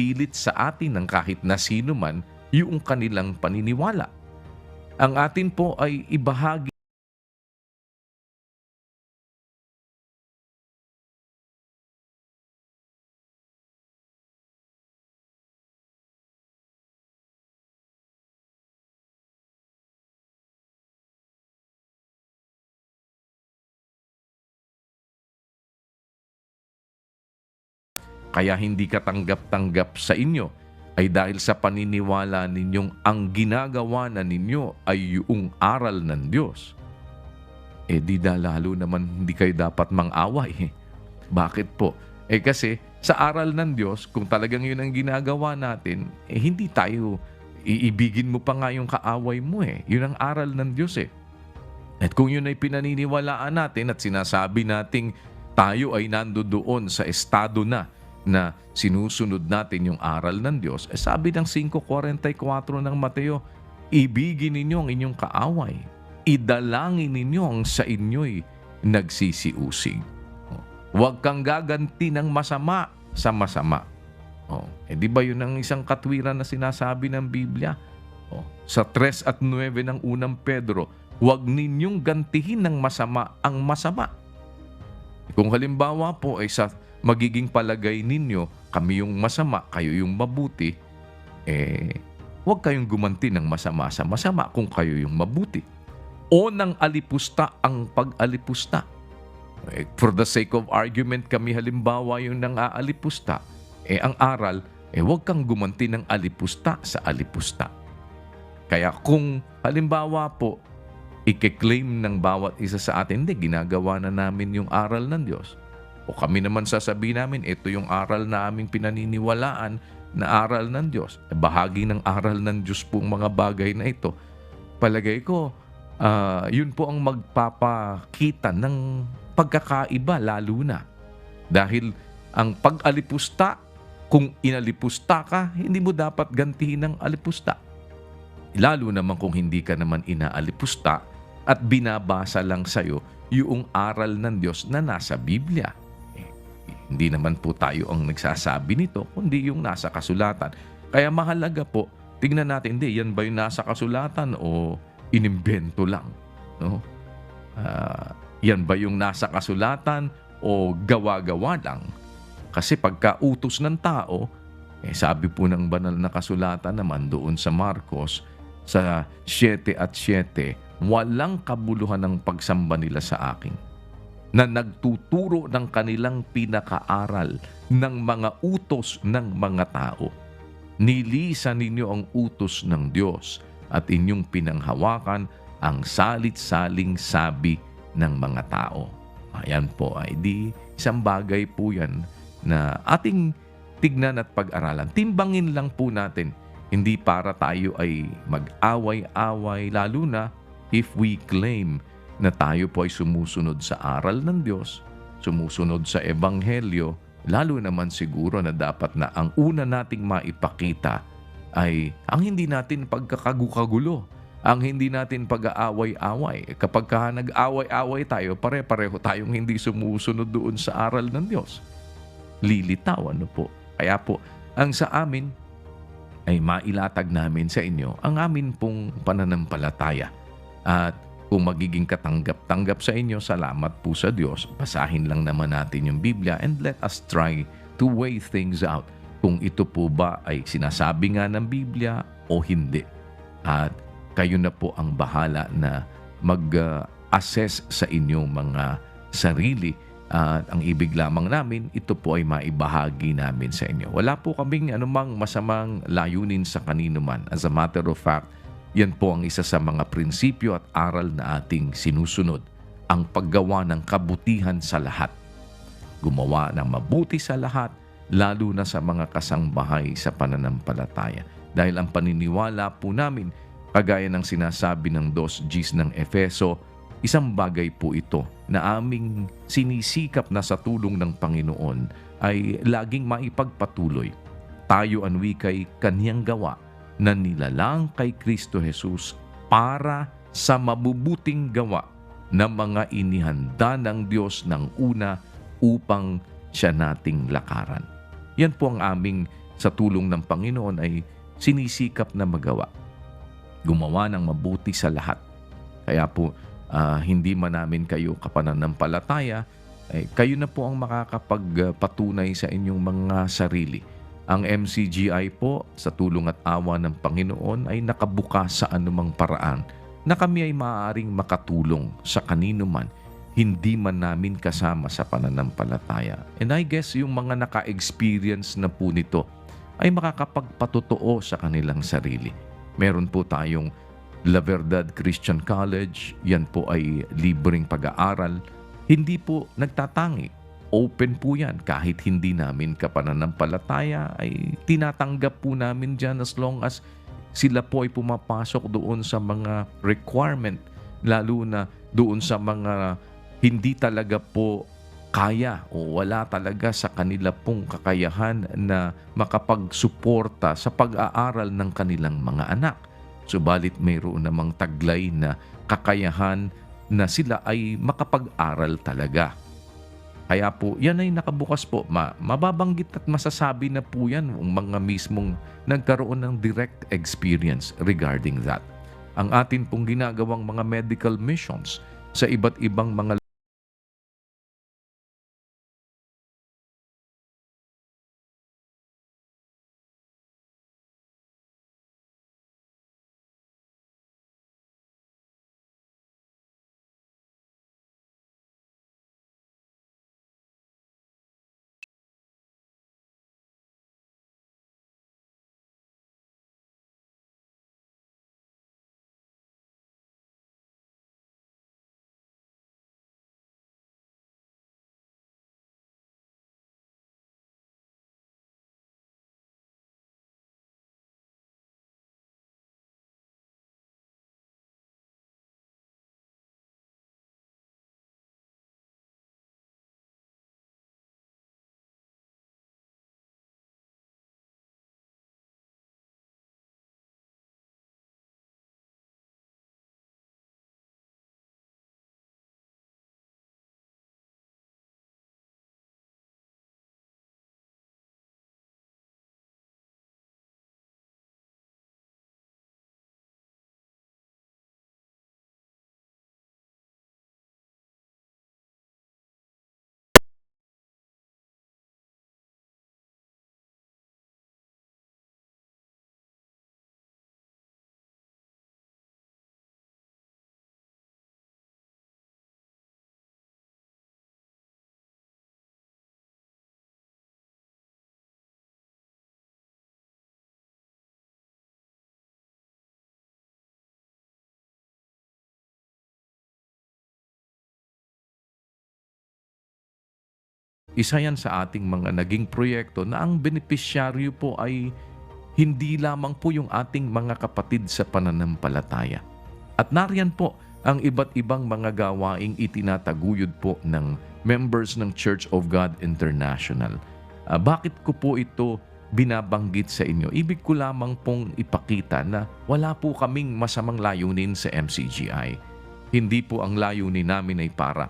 ipipilit sa atin ng kahit na sino man yung kanilang paniniwala. Ang atin po ay ibahagi kaya hindi katanggap-tanggap sa inyo ay dahil sa paniniwala ninyong ang ginagawa na ninyo ay yung aral ng Diyos. Eh di da lalo naman hindi kayo dapat mang-away. Bakit po? Eh kasi sa aral ng Diyos, kung talagang yun ang ginagawa natin, eh hindi tayo iibigin mo pa nga yung kaaway mo eh. Yun ang aral ng Diyos eh. At kung yun ay pinaniniwalaan natin at sinasabi nating tayo ay nandoon sa estado na na sinusunod natin yung aral ng Diyos, eh sabi ng 5.44 ng Mateo, ibigin ninyo ang inyong kaaway. Idalangin ninyo ang sa inyo'y nagsisiusig. Oh. Huwag kang gaganti ng masama sa masama. Oh, eh di ba yun ang isang katwiran na sinasabi ng Biblia? Oh, sa 3 at 9 ng unang Pedro, huwag ninyong gantihin ng masama ang masama. Kung halimbawa po ay sa magiging palagay ninyo, kami yung masama, kayo yung mabuti, eh, huwag kayong gumanti ng masama sa masama kung kayo yung mabuti. O ng alipusta ang pag-alipusta. Eh, for the sake of argument, kami halimbawa yung nang aalipusta. Eh, ang aral, eh, huwag kang gumanti ng alipusta sa alipusta. Kaya kung halimbawa po, ike-claim ng bawat isa sa atin, hindi, ginagawa na namin yung aral ng Diyos o kami naman sasabihin namin, ito yung aral na aming pinaniniwalaan na aral ng Diyos. Eh, bahagi ng aral ng Diyos po mga bagay na ito. Palagay ko, uh, yun po ang magpapakita ng pagkakaiba lalo na. Dahil ang pag-alipusta, kung inalipusta ka, hindi mo dapat gantihin ng alipusta. Lalo naman kung hindi ka naman inaalipusta at binabasa lang sa'yo yung aral ng Diyos na nasa Biblia. Hindi naman po tayo ang nagsasabi nito, kundi yung nasa kasulatan. Kaya mahalaga po, tignan natin, hindi, yan ba yung nasa kasulatan o inimbento lang? No? Uh, yan ba yung nasa kasulatan o gawa-gawa lang? Kasi pagka utos ng tao, eh, sabi po ng banal na kasulatan naman doon sa Marcos, sa 7 at 7, walang kabuluhan ng pagsamba nila sa akin na nagtuturo ng kanilang pinakaaral ng mga utos ng mga tao. Nilisan ninyo ang utos ng Diyos at inyong pinanghawakan ang salit-saling sabi ng mga tao. Ayan po ay di isang bagay po yan na ating tignan at pag-aralan. Timbangin lang po natin, hindi para tayo ay mag-away-away, lalo na if we claim na tayo po ay sumusunod sa aral ng Diyos, sumusunod sa Ebanghelyo, lalo naman siguro na dapat na ang una nating maipakita ay ang hindi natin pagkakagukagulo, ang hindi natin pag-aaway-away. Kapag ka nag-away-away tayo, pare-pareho tayong hindi sumusunod doon sa aral ng Diyos. Lilitaw, ano po? Kaya po, ang sa amin ay mailatag namin sa inyo ang amin pong pananampalataya. At kung magiging katanggap-tanggap sa inyo, salamat po sa Diyos. Basahin lang naman natin yung Biblia and let us try to weigh things out kung ito po ba ay sinasabi nga ng Biblia o hindi. At kayo na po ang bahala na mag-assess sa inyong mga sarili at ang ibig lamang namin, ito po ay maibahagi namin sa inyo. Wala po kaming anumang masamang layunin sa kanino man. As a matter of fact, yan po ang isa sa mga prinsipyo at aral na ating sinusunod, ang paggawa ng kabutihan sa lahat. Gumawa ng mabuti sa lahat, lalo na sa mga kasangbahay sa pananampalataya. Dahil ang paniniwala po namin, kagaya ng sinasabi ng dos Gs ng Efeso, isang bagay po ito na aming sinisikap na sa tulong ng Panginoon ay laging maipagpatuloy. Tayo anwi kay kanyang gawa na nilalang kay Kristo Jesus para sa mabubuting gawa na mga inihanda ng Diyos ng una upang siya nating lakaran. Yan po ang aming sa tulong ng Panginoon ay sinisikap na magawa. Gumawa ng mabuti sa lahat. Kaya po, ah, hindi man namin kayo kapananampalataya, eh, kayo na po ang makakapagpatunay sa inyong mga sarili. Ang MCGI po, sa tulong at awa ng Panginoon, ay nakabukas sa anumang paraan na kami ay maaaring makatulong sa kanino man, hindi man namin kasama sa pananampalataya. And I guess yung mga naka-experience na po nito ay makakapagpatotoo sa kanilang sarili. Meron po tayong La Verdad Christian College, yan po ay libreng pag-aaral. Hindi po nagtatangi. Open po yan. Kahit hindi namin kapananampalataya, ay tinatanggap po namin dyan as long as sila po ay pumapasok doon sa mga requirement, lalo na doon sa mga hindi talaga po kaya o wala talaga sa kanila pong kakayahan na makapagsuporta sa pag-aaral ng kanilang mga anak. Subalit mayroon namang taglay na kakayahan na sila ay makapag-aral talaga. Kaya po, yan ay nakabukas po. Ma mababanggit at masasabi na po yan ang mga mismong nagkaroon ng direct experience regarding that. Ang atin pong ginagawang mga medical missions sa iba't ibang mga Isa yan sa ating mga naging proyekto na ang benepisyaryo po ay hindi lamang po yung ating mga kapatid sa pananampalataya. At nariyan po ang iba't ibang mga gawaing itinataguyod po ng members ng Church of God International. Ah, bakit ko po ito binabanggit sa inyo? Ibig ko lamang pong ipakita na wala po kaming masamang layunin sa MCGI. Hindi po ang layunin namin ay para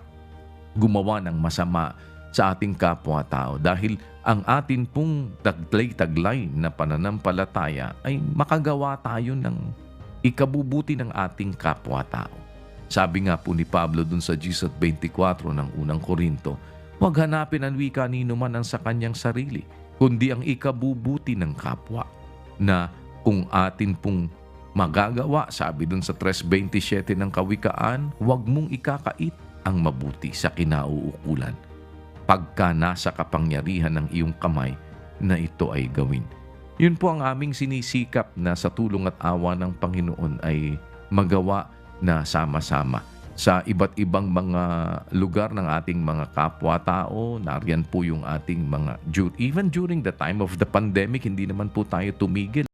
gumawa ng masama sa ating kapwa-tao dahil ang atin pong taglay-taglay na pananampalataya ay makagawa tayo ng ikabubuti ng ating kapwa-tao. Sabi nga po ni Pablo dun sa Jesus 24 ng unang Korinto, huwag hanapin ang wika nino man ang sa kanyang sarili, kundi ang ikabubuti ng kapwa na kung atin pong magagawa, sabi dun sa 3.27 ng Kawikaan, huwag mong ikakait ang mabuti sa kinauukulan pagka nasa kapangyarihan ng iyong kamay na ito ay gawin. Yun po ang aming sinisikap na sa tulong at awa ng Panginoon ay magawa na sama-sama sa iba't ibang mga lugar ng ating mga kapwa-tao. Nariyan po yung ating mga, even during the time of the pandemic, hindi naman po tayo tumigil.